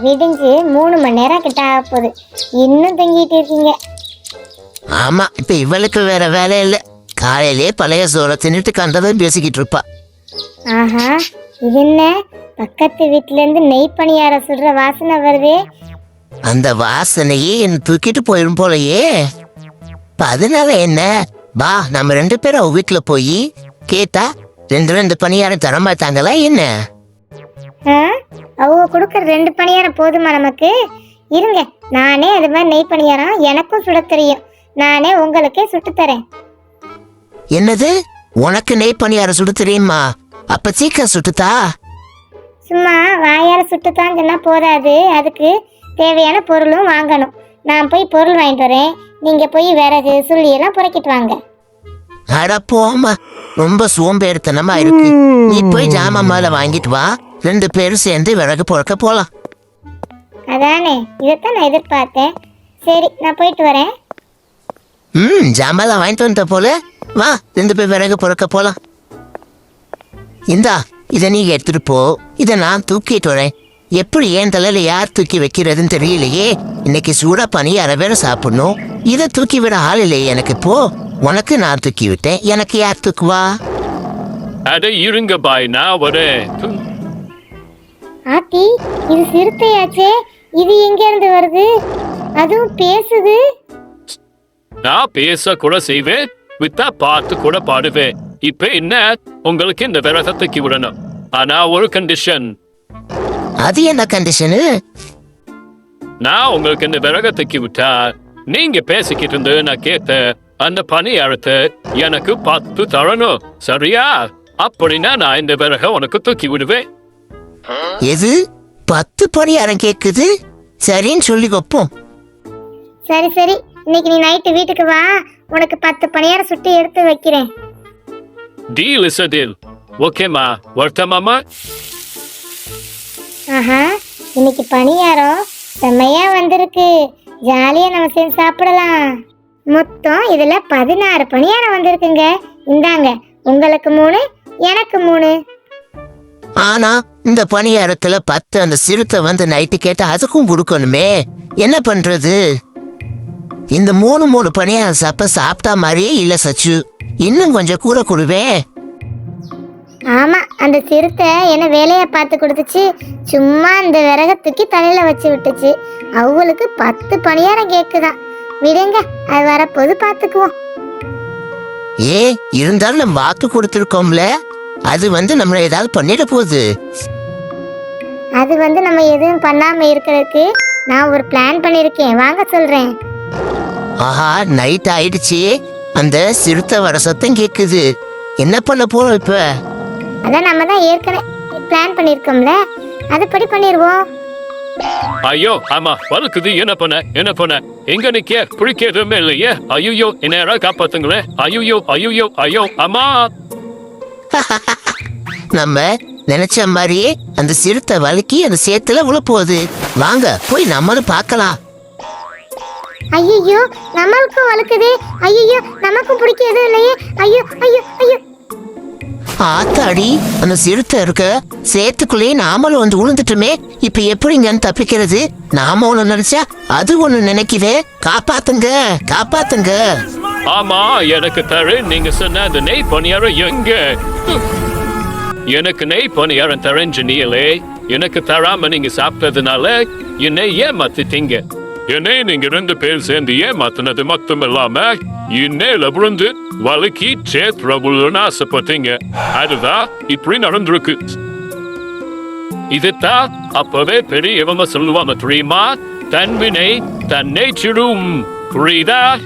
விடிஞ்சு மூணு மணி நேரம் கிட்ட ஆக போகுது. இன்னும் தூங்கிட்டு இருக்கீங்க. ஆமா இப்ப இவளுக்கு வேற வேலை இல்ல. காலையிலே பழைய சோள தின்னுட்டு கண்டதை பேசிக்கிட்டு இருப்பா. ஆஹா இது என்ன? பக்கத்து வீட்ல இருந்து நெய் பணியாரம் சுடுற வாசனை வருதே. அந்த வாசனையே என்ன தூக்கிட்டு போயிடும் போலயே. இப்ப அதனால என்ன? வா நம்ம ரெண்டு பேரும் அவ வீட்டுல போய் கேட்டா ரெண்டு ரெண்டு பணியாரம் தர மாட்டாங்களா என்ன? ஆ? அவங்க கொடுக்குற ரெண்டு பணியாரம் போதுமா நமக்கு? இருங்க நானே அது மாதிரி நெய் பணியாரம் எனக்கும் சுட தெரியும். நானே உங்களுக்கே சுட்டு தரேன். என்னது? உனக்கு நெய் பணியாரம் சுட தெரியுமா? அப்ப சீக்கிரம் சுட்டுத்தா? சும்மா வாயால சுட்டுத்தான் சொன்னா போதாது. அதுக்கு தேவையான பொருளும் வாங்கணும். நான் போய் பொருள் வாங்கிட்டு வரேன். நீங்க போய் விறகு சுள்ளி எல்லாம் புறக்கிட்டு வாங்க. அட போம்மா ரொம்ப சோம்பேறித்தனமா இருக்கு. நீ போய் ஜாமான் மேல வாங்கிட்டு வா. ரெண்டு பேரும் சேர்ந்து விறகு பொறுக்க போலாம். அதானே இதைத்தான் நான் எதிர்பார்த்தேன். சரி நான் போயிட்டு வரேன். ம் ஜாமான் வாங்கிட்டு வந்த போல. வா ரெண்டு பேர் விறகு பொறுக்க போலாம். இந்தா இதை நீ எடுத்துட்டு போ. இதை நான் தூக்கிட்டு வரேன். எப்படி என் தலையில யார் தூக்கி வைக்கிறதுன்னு தெரியலையே. இன்னைக்கு சூடா பனி அரை பேரை சாப்பிடணும். இதை தூக்கி விட ஆள் இல்லையே எனக்கு போ. உனக்கு நான் தூக்கி விட்டேன் எனக்கு யார் தூக்குவா? அட இருங்க பாய் நான் வரேன். ஆத்தி இது சிறுத்தையாச்சே. இது எங்க இருந்து வருது? அதுவும் பேசுது. நான் பேச கூட செய்வேன் வித்தா பார்த்து கூட பாடுவேன். இப்ப என்ன? உங்களுக்கு இந்த விரதத்தை தூக்கி விடணும். ஆனா ஒரு கண்டிஷன் அது என்ன கண்டிஷனு நான் உங்களுக்கு இந்த விறக தூக்கி விட்டா நீங்க பேசிக்கிட்டு இருந்து நான் கேட்ட அந்த பணியாரத்தை எனக்கு பத்து தரணும். சரியா? அப்படின்னா நான் இந்த விறக உனக்கு தூக்கி விடுவேன். எது? பத்து பணியாரம் கேக்குது. சரின்னு சொல்லி வைப்போம் சரி சரி. இன்னைக்கு நீ நைட்டு வீட்டுக்கு வா. உனக்கு பத்து பணியாரம் சுட்டு எடுத்து வைக்கிறேன். டீல் இஸ் டீல் ஓகேம்மா வருத்தமாமா ஆஹா. இன்னைக்கு பணியாரம் செம்மையா வந்திருக்கு. ஜாலியா நம்ம சேர்ந்து சாப்பிடலாம். மொத்தம் இதுல பதினாறு பணியாரம் வந்திருக்குங்க. இந்தாங்க. உங்களுக்கு மூணு எனக்கு மூணு. ஆனா இந்த பணியாரத்துல பத்து அந்த சிறுத்தை வந்து நைட்டு கேட்டா அதுக்கும் கொடுக்கணுமே என்ன பண்றது? இந்த மூணு மூணு பணியாரம் சாப்ப சாப்பிட்டா மாதிரியே இல்ல சச்சு. இன்னும் கொஞ்சம் கூட கொடுவே. ஆமா அந்த சிறுத்தை என்ன வேலையை பார்த்து கொடுத்துச்சு. சும்மா அந்த விறக தூக்கி தலையில வச்சு விட்டுச்சு. அவங்களுக்கு பத்து பணியாரம் கேக்குதாம் விடுங்க அது வரப்போது பார்த்துக்குவோம். ஏ இருந்தாலும் நம்ம வாக்கு கொடுத்துருக்கோம்ல. அது வந்து நம்மள ஏதாவது பண்ணிட போகுது. அது வந்து நம்ம எதுவும் பண்ணாம இருக்கிறதுக்கு நான் ஒரு பிளான் பண்ணியிருக்கேன் வாங்க சொல்றேன். ஆஹா நைட் ஆயிடுச்சு. அந்த சிறுத்தை வர சத்தம் கேக்குது. என்ன பண்ண போறோம் இப்ப? அதான் நம்ம தான் ஏற்கனவே பிளான் பண்ணியிருக்கோம்ல அதுபடி பண்ணிடுவோம் ஐயோ ஆமா வலுக்குது. என்ன பண்ண? என்ன பண்ண? எங்க நிக்க பிடிக்கிறதுமே இல்லையே. ஐயோ என்ன யாராவது காப்பாத்துங்களேன் ஐயோ ஐயோ ஐயோ அம்மா! நம்ம நினைச்ச மாதிரியே அந்த சிறுத்தை வலிக்கி அந்த சேத்துல உள்ள போகுது வாங்க போய் நம்மளும் பார்க்கலாம். ஐயோ நம்மளுக்கும் வழுக்குது. ஐயோ நமக்கும் பிடிக்கிறது இல்லையே. ஐயோ ஐயோ ஐயோ. ஆத்தாடி அந்த சிறுத்தை இருக்க சேத்துக்குள்ளேயே நாமளும் வந்து விழுந்துட்டுமே இப்ப எப்படிங்கன்னு தப்பிக்கிறது? நாம ஒண்ணு நினைச்சா அது ஒண்ணு நினைக்குதே காப்பாத்துங்க காப்பாத்துங்க. ஆமா எனக்கு தரு நீங்க சொன்ன அந்த நெய் பணியாரம் எங்க? எனக்கு நெய் பணியாரம் தரேன் நீங்களே எனக்கு தராம நீங்க சாப்பிட்டதுனால என்னை ஏமாத்திட்டீங்க. என்னை நீங்க ரெண்டு பேர் சேர்ந்து ஏமாத்தினது மட்டும் இல்லாம இன்னேல விழுந்து வலுக்கி சேத்ரபுல்னு ஆசைப்பட்டீங்க. அதுதான் இப்படி நடந்திருக்கு. இதுதான் அப்பவே பெரியவங்க சொல்லுவாங்க தெரியுமா? தன்வினை தன்னை சிடும் புரியுதா?